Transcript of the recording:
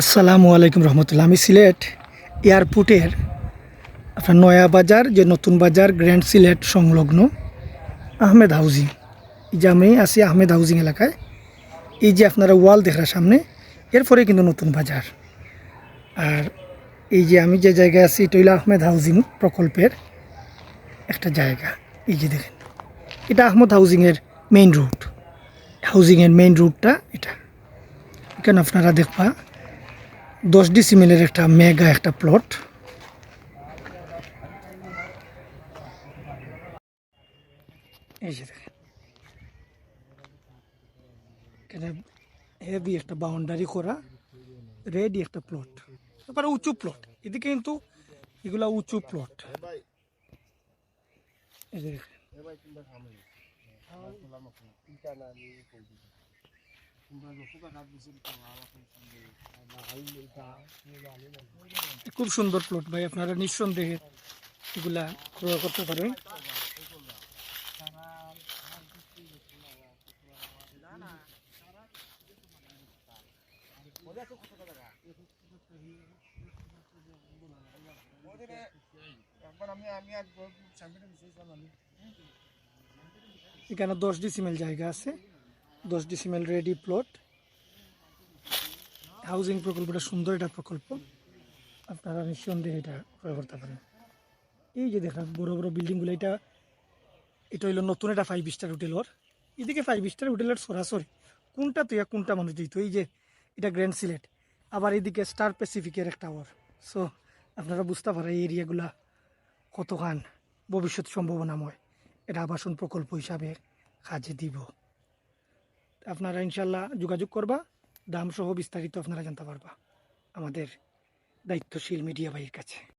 আসসালামু আলাইকুম রহমতুল্লাহ। আমি সিলেট এয়ারপোর্টের আপনার নয়া বাজার, যে নতুন বাজার, গ্র্যান্ড সিলেট সংলগ্ন আহমেদ হাউজিং। এই যে আমি আছি আহমেদ হাউজিং এলাকায়। এই যে আপনারা ওয়াল দেখার সামনে, এরপরে কিন্তু নতুন বাজার। আর এই যে আমি যে জায়গায় আছি, এটা হইল আহমেদ হাউজিং প্রকল্পের একটা জায়গা। এই যে দেখেন, এটা আহমদ হাউজিংয়ের মেইন রুট হাউজিংয়ের মেইন রুটটা এটা। এখানে আপনারা দেখবা দশ ডিসিমিলের একটা মেগা একটা প্লট। এই যে হেভি একটা বাউন্ডারি করা রেডি একটা প্লট তারপরে উঁচু প্লট এদিকে কিন্তু এগুলা উঁচু প্লট এই দেখেন। খুব সুন্দর প্লট ভাই, আপনারা নিঃসন্দেহে এগুলা ক্রয় করতে পারেন। এখানে দশ ডিসিমেল জায়গা আছে। দশ ডিসিমেল রেডি প্লট হাউজিং প্রকল্পটা সুন্দর একটা প্রকল্প। আপনারা নিঃসন্দেহে এটা ক্রয় করতে পারেন। এই যে দেখা বড় বড় বিল্ডিংগুলো এটা এটা হইল নতুন একটা ফাইভ স্টার হোটেলর এদিকে ফাইভ স্টার হোটেলের সরাসরি কোনটা তুই কোনটা মানুষ দিত এই যে, এটা গ্র্যান্ড সিলেট আবার এদিকে স্টার প্যাসিফিকের একটা টাওয়ার সো আপনারা বুঝতে পারেন এই এরিয়াগুলা কতখান ভবিষ্যৎ সম্ভাবনাময়। এটা আবাসন প্রকল্প হিসাবে কাজে দিব। আপনারা ইনশাল্লাহ যোগাযোগ করবা দাম সহ বিস্তারিত আপনারা জানতে পারবা। আমাদের দায়িত্বশীল মিডিয়া ভাইয়ের কাছে।